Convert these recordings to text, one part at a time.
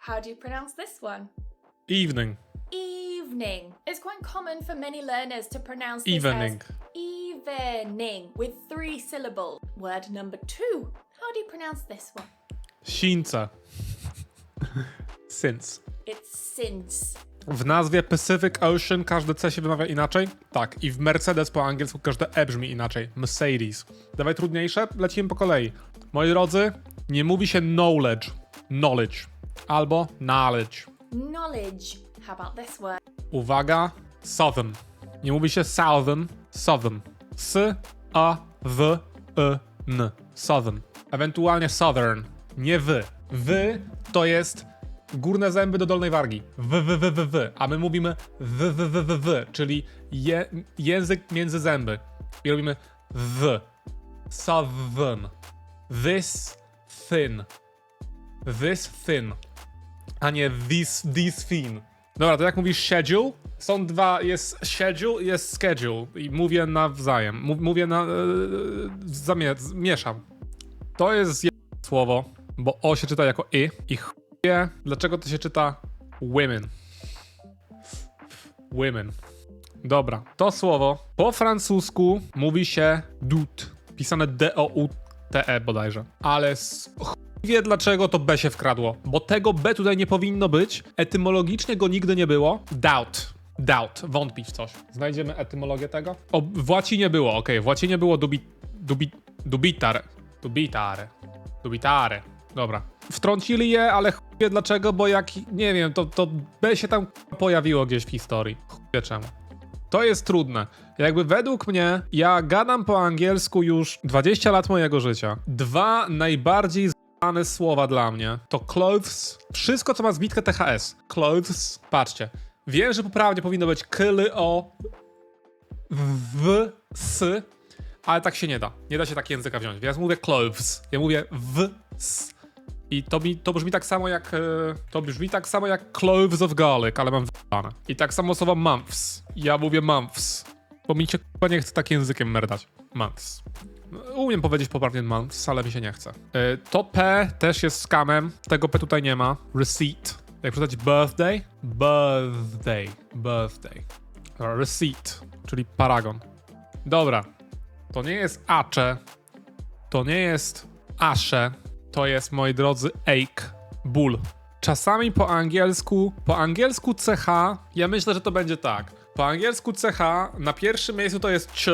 How do you pronounce this one? Evening. Evening. It's quite common for many learners to pronounce this Evening. as evening with three syllables. Word number two. How do you pronounce this one? Since. Since. It's since. W nazwie Pacific Ocean każde C się wymawia inaczej? Tak. I w Mercedes po angielsku każde E brzmi inaczej. Mercedes. Dawaj trudniejsze? Lecimy po kolei. Moi drodzy, nie mówi się knowledge. Knowledge. Albo knowledge. Knowledge. How about this word? Uwaga, southern. Nie mówi się southern, southern. S, A, W, E, N. Southern. Ewentualnie southern. Nie wy. Wy to jest górne zęby do dolnej wargi. W, w, w, w, w. A my mówimy w, w, w, w, w. Czyli je, język między zęby. I robimy w. Southern. This thin. This thin a nie this, this thin. Dobra, to jak mówisz schedule? Są dwa, jest schedule jest schedule i mówię nawzajem. Mów, mówię na... Yy, mieszam. To jest je- słowo, bo o się czyta jako i i chuje, dlaczego to się czyta women. Women. Dobra, to słowo po francusku mówi się dut, pisane D-O-U-T-E bodajże, ale z wie dlaczego to B się wkradło, bo tego B tutaj nie powinno być, etymologicznie go nigdy nie było. Doubt. Doubt, wątpić w coś. Znajdziemy etymologię tego? O, w łacinie było, okej, w łacinie było dubi, dubi, dubitare. Dubitare. Dubitare. Dobra. Wtrącili je, ale chuje dlaczego, bo jak, nie wiem, to, to B się tam pojawiło gdzieś w historii. Chuje czemu. To jest trudne. Jakby według mnie, ja gadam po angielsku już 20 lat mojego życia. Dwa najbardziej znane słowa dla mnie to clothes, wszystko co ma zbitkę THS. Clothes, patrzcie. Wiem, że poprawnie powinno być kyly o w, s, ale tak się nie da. Nie da się tak języka wziąć. Ja mówię clothes, ja mówię w, s. I to, mi, to brzmi tak samo jak. e, To brzmi tak samo jak cloves of garlic, ale mam wybrane. I tak samo słowo months. Ja mówię months. Bo mi się nie chce tak językiem merdać. Months. No, Umiem powiedzieć poprawnie months, ale mi się nie chce. E, To P też jest skamem. Tego P tutaj nie ma. Receipt. Jak przeczytać birthday? Birthday. Birthday. Receipt, czyli paragon. Dobra. To nie jest acze. To nie jest asze. To jest, moi drodzy, ache. Ból. Czasami po angielsku, po angielsku CH, ja myślę, że to będzie tak. Po angielsku CH na pierwszym miejscu to jest ch,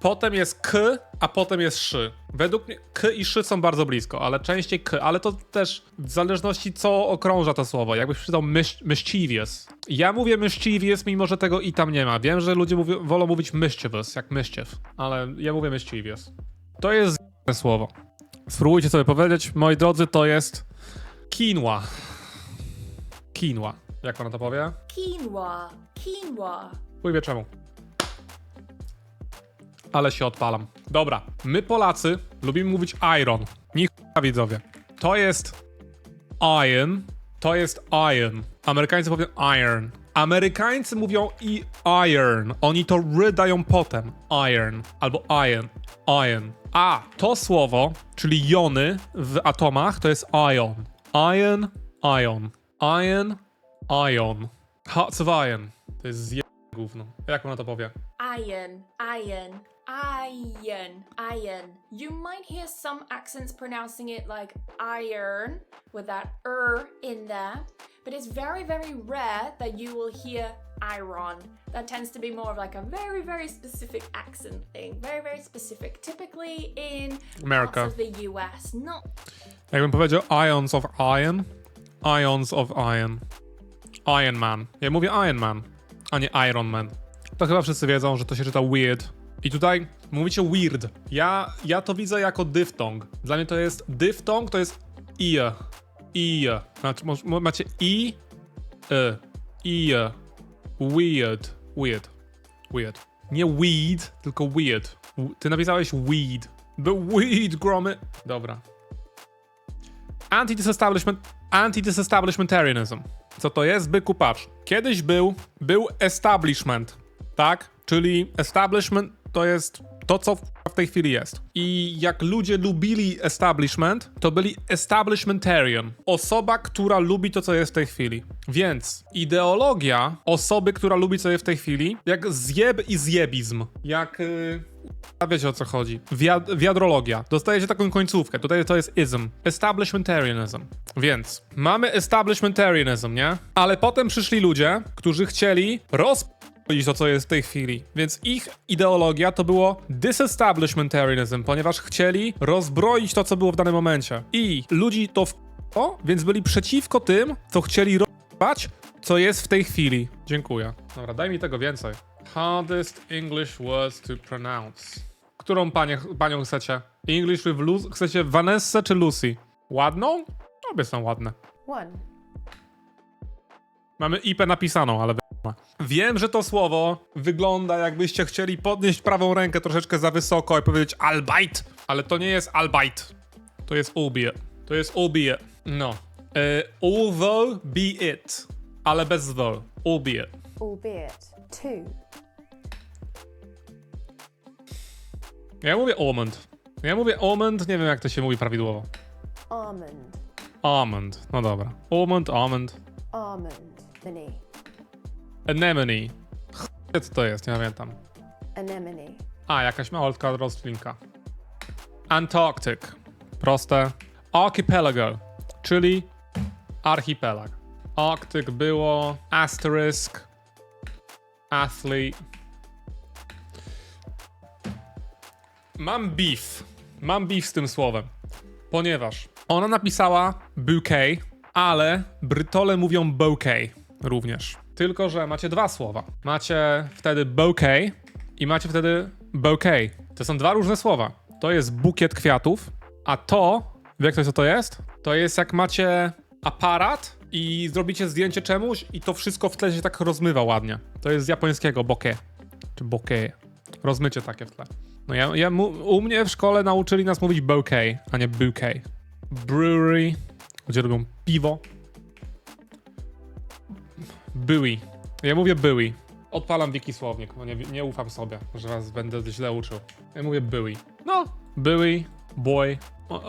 potem jest k, a potem jest szy. Według mnie k i szy są bardzo blisko, ale częściej k, ale to też w zależności co okrąża to słowo. Jakbyś przeczytał mis mischievous. Ja mówię mischievous, mimo że tego i tam nie ma. Wiem, że ludzie mówią, wolą mówić mischievous, jak mischief, ale ja mówię mischievous. To jest słowo. Spróbujcie sobie powiedzieć, moi drodzy, to jest quinoa. Quinoa. Jak ona to powie? Quinoa. Quinoa. Chuj wie czemu. Ale się odpalam. Dobra, my Polacy lubimy mówić iron. Niech widzowie. To jest iron. To jest iron. Amerykanie powiedzą iron. Amerykańcy mówią i iron. Oni to ry dają potem. Iron. Albo iron. Iron. A to słowo, czyli jony w atomach, to jest ion. Iron, ion. Iron, ion. Hearts of iron. To jest zje... gówno. Jak ona to powie? Iron. Iron. Iron. Iron. You might hear some accents pronouncing it like iron with that er in there, but it's very, very rare that you will hear iron. That tends to be more of like a very, very specific accent thing. Very, very specific. Typically in America. parts of the US. Not Jakbym powiedział Ions of Iron. Ions of Iron. Iron Man. Ja mówię Iron Man, a nie Iron Man. To chyba wszyscy wiedzą, że to się czyta weird. I tutaj mówicie weird. Ja, ja to widzę jako dyftong. Dla mnie to jest dyftong, to jest ear. Ear. Znaczy, macie i, e, ear. Weird. Weird. Weird. Nie weed, tylko weird. Ty napisałeś weed. The weed, gromy. Dobra. Anti-disestablishment, anti-disestablishmentarianism. Co to jest? Byku, patrz. Kiedyś był, był establishment, tak? Czyli establishment to jest to, co w tej chwili jest. I jak ludzie lubili establishment, to byli establishmentarian. Osoba, która lubi to, co jest w tej chwili. Więc ideologia osoby, która lubi, co jest w tej chwili, jak zjeb i zjebizm. Jak... Yy... A wiecie o co chodzi. Wiad wiadrologia. Dostajecie taką końcówkę. Tutaj to jest ism. Establishmentarianism. Więc mamy establishmentarianism, nie? Ale potem przyszli ludzie, którzy chcieli roz to, co jest w tej chwili. Więc ich ideologia to było disestablishmentarianism, ponieważ chcieli rozbroić to, co było w danym momencie. I ludzi to w więc byli przeciwko tym, co chcieli rozbroić, co jest w tej chwili. Dziękuję. Dobra, daj mi tego więcej. Hardest English words to pronounce. Którą panie, panią chcecie? English with Lucy? Chcecie Vanessa czy Lucy? Ładną? Obie są ładne. One. Mamy IP napisaną, ale Wiem, że to słowo wygląda jakbyście chcieli podnieść prawą rękę troszeczkę za wysoko i powiedzieć albeit, ale to nie jest albeit. To jest albeit. To jest albeit. No. E, although be it, ale bez the. Albeit. Albeit. Two. Ja mówię almond. Ja mówię almond, nie wiem jak to się mówi prawidłowo. Almond. Almond. No dobra. Almond, almond. Almond. Mini. Anemone. Ch- Co to jest? Nie pamiętam. Anemone. A, jakaś malutka roślinka. Antarctic. Proste. Archipelago, czyli archipelag. Arctic było asterisk, athlete. Mam beef. Mam beef z tym słowem. Ponieważ ona napisała bouquet, ale Brytole mówią bouquet również. Tylko, że macie dwa słowa. Macie wtedy bouquet i macie wtedy bouquet. To są dwa różne słowa. To jest bukiet kwiatów, a to, wie ktoś co to jest? To jest jak macie aparat i zrobicie zdjęcie czemuś i to wszystko w tle się tak rozmywa ładnie. To jest z japońskiego bokeh, czy bokeh. Rozmycie takie w tle. No ja, ja u mnie w szkole nauczyli nas mówić bouquet, a nie bouquet. Brewery, gdzie robią piwo. Były. Ja mówię były. Odpalam wiki słownik, bo nie, nie ufam sobie, że was będę źle uczył. Ja mówię były. No, były, boy.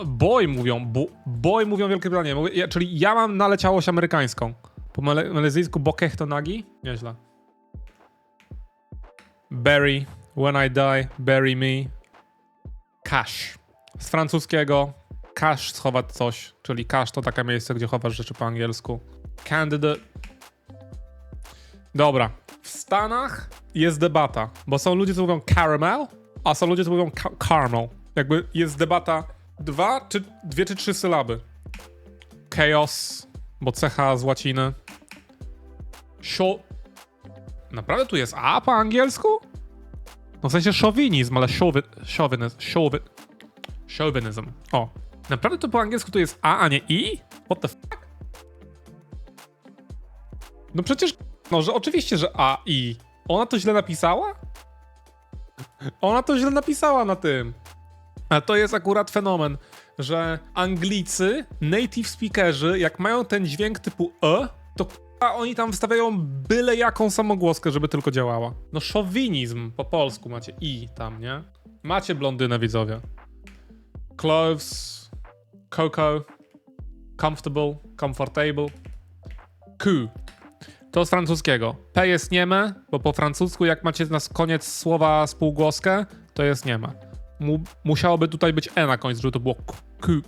Boy mówią, bo, boy mówią Wielkie Brytanie, ja, czyli ja mam naleciałość amerykańską. Po male, malezyjsku bokeh to nagi? Nieźle. Bury, when I die, bury me. Cash. Z francuskiego cash schować coś, czyli cash to takie miejsce, gdzie chowasz rzeczy po angielsku. Candidate. Dobra. W Stanach jest debata, bo są ludzie, co mówią caramel, a są ludzie, co mówią ca- caramel. Jakby jest debata dwa, czy dwie, czy trzy sylaby. Chaos, bo cecha z łaciny. Sio... Naprawdę tu jest A po angielsku? No w sensie szowinizm, ale szowy... szowinizm... Szowy... Chauvinism. O. Naprawdę to po angielsku to jest A, a nie I? What the fuck? No przecież... No, że oczywiście, że A, I. Ona to źle napisała? Ona to źle napisała na tym. A to jest akurat fenomen, że Anglicy, native speakerzy, jak mają ten dźwięk typu E, to k***a, oni tam wstawiają byle jaką samogłoskę, żeby tylko działała. No szowinizm po polsku macie i tam, nie? Macie blondynę, widzowie. Clothes, cocoa, comfortable, comfortable. Q. To z francuskiego. P jest nieme, bo po francusku jak macie na koniec słowa spółgłoskę, to jest nieme. Mu, musiałoby tutaj być E na końcu, żeby to było. Q.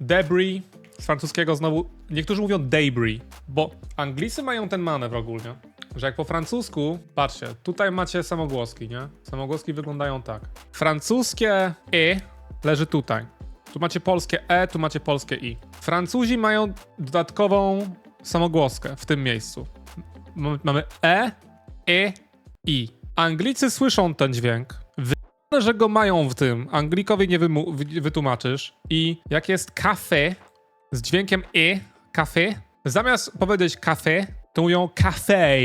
Debris z francuskiego znowu. Niektórzy mówią debris, bo Anglicy mają ten manewr ogólnie, że jak po francusku, patrzcie, tutaj macie samogłoski, nie? Samogłoski wyglądają tak. Francuskie E leży tutaj. Tu macie polskie E, tu macie polskie I. Francuzi mają dodatkową samogłoskę w tym miejscu. Mamy E, E, I. Anglicy słyszą ten dźwięk. Wy- że go mają w tym. Anglikowi nie wytłumaczysz. I jak jest kafe z dźwiękiem E, kafe, zamiast powiedzieć kafe, to mówią cafe,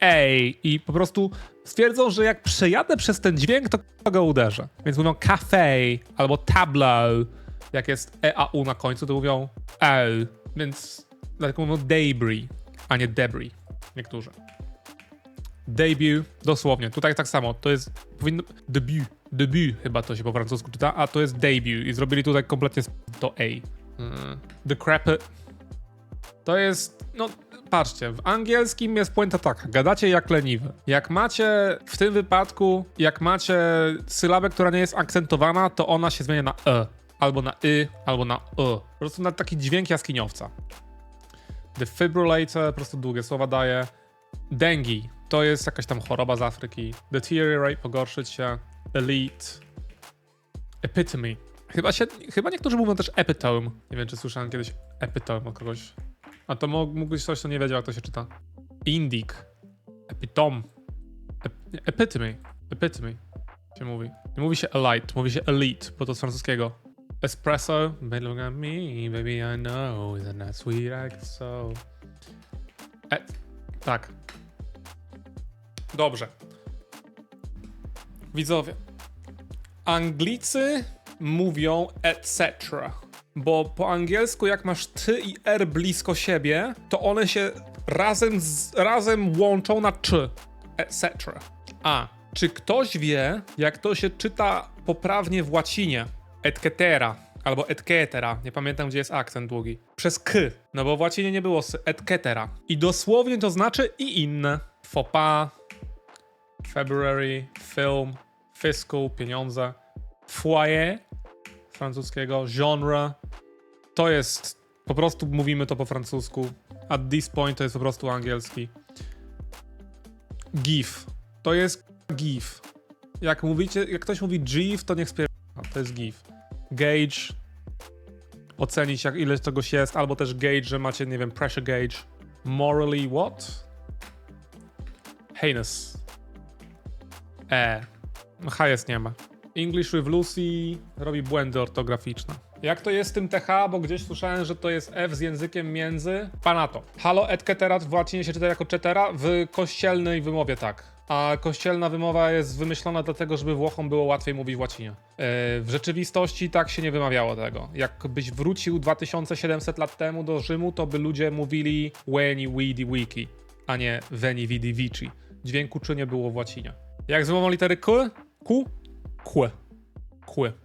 ej. I po prostu stwierdzą, że jak przejadę przez ten dźwięk, to go uderzę. Więc mówią cafe albo tableau. Jak jest E, A, U na końcu, to mówią L. Więc dlatego mówią debris, a nie debris. Niektórzy. Debut, dosłownie. Tutaj tak samo. To jest, powinno, debut, debut chyba to się po francusku czyta, a to jest debut i zrobili tutaj kompletnie to A. Mm. Decrepit. To jest, no patrzcie, w angielskim jest puenta taka, gadacie jak leniwy. Jak macie, w tym wypadku, jak macie sylabę, która nie jest akcentowana, to ona się zmienia na e, albo na y, albo na e. Po prostu na taki dźwięk jaskiniowca. Defibrillator, po prostu długie słowa daje. Dengue, to jest jakaś tam choroba z Afryki. Deteriorate, pogorszyć się. Elite. Epitome. Chyba, się, chyba niektórzy mówią też epitome. Nie wiem, czy słyszałem kiedyś epitome od kogoś. A to mógł, być ktoś, kto nie wiedział, jak to się czyta. Indic. Epitom. Ep, epitome. Epitome się mówi. Nie mówi się elite, mówi się elite, bo to z francuskiego. Espresso. Look at me, baby, I know. Isn't that sweet like so. E, tak. Dobrze. Widzowie. Anglicy mówią etc. Bo po angielsku, jak masz ty i r blisko siebie, to one się razem, z, razem łączą na czy. Etc. A. Czy ktoś wie, jak to się czyta poprawnie w łacinie? Et cetera. Albo et cetera. Nie pamiętam, gdzie jest akcent długi. Przez k. No bo w łacinie nie było s. Et cetera. I dosłownie to znaczy i inne. Pas. February, film, fiscal, pieniądze, foyer francuskiego, genre. To jest, po prostu mówimy to po francusku. At this point to jest po prostu angielski. GIF. To jest GIF. Jak mówicie, jak ktoś mówi GIF, to niech spier... To jest GIF. Gauge. Ocenić, jak ile czegoś jest, albo też gauge, że macie, nie wiem, pressure gauge. Morally what? Heinous. E. No H jest nie ma. English with Lucy robi błędy ortograficzne. Jak to jest z tym TH, bo gdzieś słyszałem, że to jest F z językiem między. Panato. Halo et cetera w łacinie się czyta jako cetera, w kościelnej wymowie tak. A kościelna wymowa jest wymyślona dlatego, żeby Włochom było łatwiej mówić w łacinie. Yy, w rzeczywistości tak się nie wymawiało tego. Jakbyś wrócił 2700 lat temu do Rzymu, to by ludzie mówili Weni Widi Wiki, a nie Veni Vidi Vici. Dźwięku czy nie było w łacinie. Jak z wymową litery K? Kłe. Kłe.